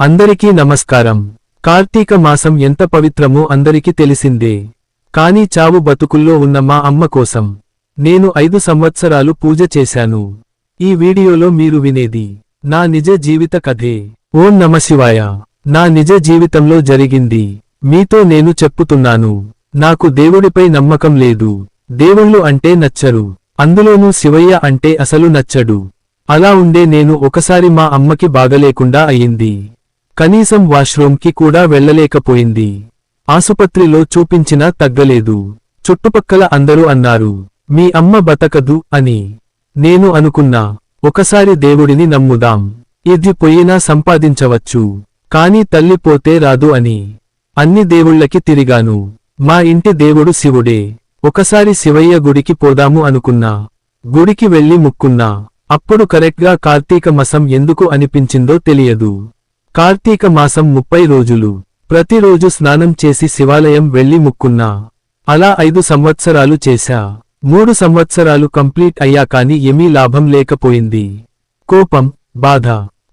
అందరికీ నమస్కారం. కార్తీక మాసం ఎంత పవిత్రమో అందరికీ తెలిసిందే. కాని చావు బతుకుల్లో ఉన్న మా అమ్మ కోసం నేను ఐదు సంవత్సరాలు పూజ చేశాను. ఈ వీడియోలో మీరు వినేది నా నిజ జీవిత కథే. ఓం నమశివాయ నా నిజ జీవితంలో జరిగింది. మీతో నేను చెప్పుతున్నాను. నాకు దేవుడిపై నమ్మకం లేదు. దేవుళ్ళు అంటే నచ్చరు. అందులోనూ శివయ్య అంటే అసలు నచ్చడు. అలా ఉండే నేను ఒకసారి మా అమ్మకి బాగలేకుండా అయింది. కనీసం వాష్రూమ్కి కూడా వెళ్ళలేకపోయింది. ఆసుపత్రిలో చూపించినా తగ్గలేదు. చుట్టుపక్కల అందరూ అన్నారు మీ అమ్మ బతకదు అని. నేను అనుకున్నా ఒకసారి దేవుడిని నమ్ముదాం. ఇది పోయినా సంపాదించవచ్చు. కాని తల్లి పోతే రాదు అని. అన్ని దేవుళ్ళకి తిరిగాను. మా ఇంటి దేవుడు శివుడే. ఒకసారి శివయ్య గుడికి పోదాము అనుకున్నా. గుడికి వెళ్ళి ముక్కున్నా. అప్పుడు కరెక్ట్గా కార్తీక మసం ఎందుకు అనిపించిందో తెలియదు. కార్తీక మాసం ముప్పై రోజులు. ప్రతిరోజు స్నానం చేసి శివాలయం వెళ్ళి ముక్కున్నా. అలా ఐదు సంవత్సరాలు చేశా. మూడు సంవత్సరాలు కంప్లీట్ అయ్యా కాని ఏమీ లాభం లేకపోయింది. కోపం బాధ.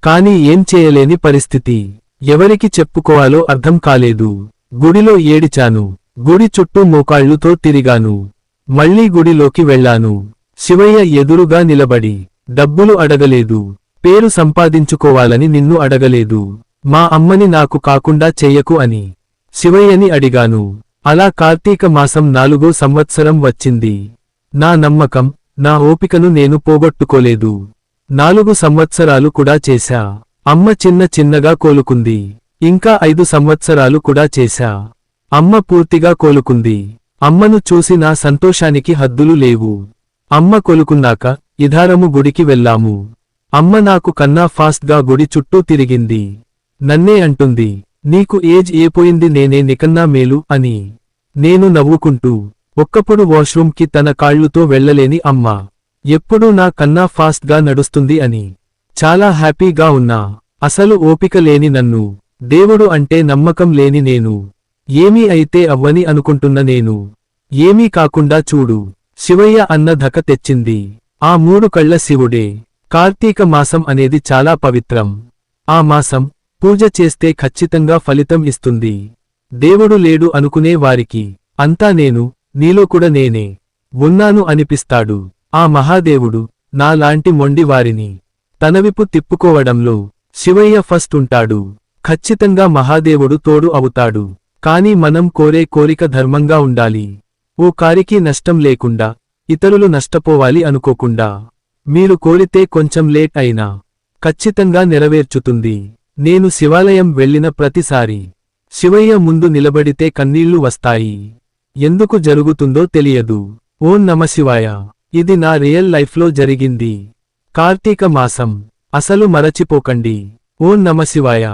కాని ఏం చేయలేని పరిస్థితి. ఎవరికి చెప్పుకోవాలో అర్థం కాలేదు. గుడిలో ఏడిచాను. గుడి చుట్టూ మోకాళ్ళుతో తిరిగాను. మళ్ళీ గుడిలోకి వెళ్ళాను. శివయ్య ఎదురుగా నిలబడి డబ్బులు అడగలేదు. పేరు సంపాదించుకోవాలని నిన్ను అడగలేదు. మా అమ్మని నాకు కాకుండా చెయ్యకు అని శివయ్యని అడిగాను. అలా కార్తీక మాసం నాలుగో సంవత్సరం వచ్చింది. నా నమ్మకం నా ఓపికను నేను పోగొట్టుకోలేదు. నాలుగు సంవత్సరాలు కూడా చేశా. అమ్మ చిన్న చిన్నగా కోలుకుంది. ఇంకా ఐదు సంవత్సరాలు కూడా చేశా. అమ్మ పూర్తిగా కోలుకుంది. అమ్మను చూసి నా సంతోషానికి హద్దులు లేవు. అమ్మ కొలుకున్నాక ఇధారము గుడికి వెళ్ళాము. అమ్మ నాకు కన్నా ఫాస్ట్గా గుడి చుట్టూ తిరిగింది. నన్నే అంటుంది నీకు ఏజ్ ఏపోయింది నేనే నికన్నా మేలు అని. నేను నవ్వుకుంటూ ఒక్కప్పుడు వాష్రూమ్కి తన కాళ్ళుతో వెళ్ళలేని అమ్మ. ఎప్పుడూ నా కన్నా ఫాస్ట్గా నడుస్తుంది అని. చాలా హ్యాపీగా ఉన్నా అసలు ఓపిక లేని నన్ను. దేవుడు అంటే నమ్మకం లేని నేను. ఏమీ అయితే అవ్వని అనుకుంటున్న నేను. ఏమీ కాకుండా చూడు శివయ్య అన్న ధక తెచ్చింది. ఆ మూడు కళ్ళ శివుడే. కార్తీక మాసం అనేది చాలా పవిత్రం. ఆ మాసం పూజ చేస్తే ఖచ్చితంగా ఫలితం ఇస్తుంది. దేవుడు లేడు అనుకునే వారికి అంతా నేను నీలో కూడా నేనే ఉన్నాను అనిపిస్తాడు. ఆ మహాదేవుడు నాలాంటి మొండి వారిని తనవిపు తిప్పుకోవడంలో శివయ్య ఫస్ట్ ఉంటాడు. ఖచ్చితంగా మహాదేవుడు తోడు అవుతాడు. కాని మనం కోరే కోరిక ధర్మంగా ఉండాలి. ఓ కారికి నష్టం లేకుండా ఇతరులు నష్టపోవాలి అనుకోకుండా. మీరు కోరితే కొంచెం లేట్ అయినా ఖచ్చితంగా నెరవేర్చుతుంది. నేను శివాలయం వెళ్ళిన ప్రతిసారి శివయ్య ముందు నిలబడితే కన్నీళ్ళు వస్తాయి. ఎందుకు జరుగుతుందో తెలియదు. ఓం నమశివాయ ఇది నా రియల్ లైఫ్లో జరిగింది. కార్తీక మాసం. అసలు మరచిపోకండి. ఓం నమశివాయ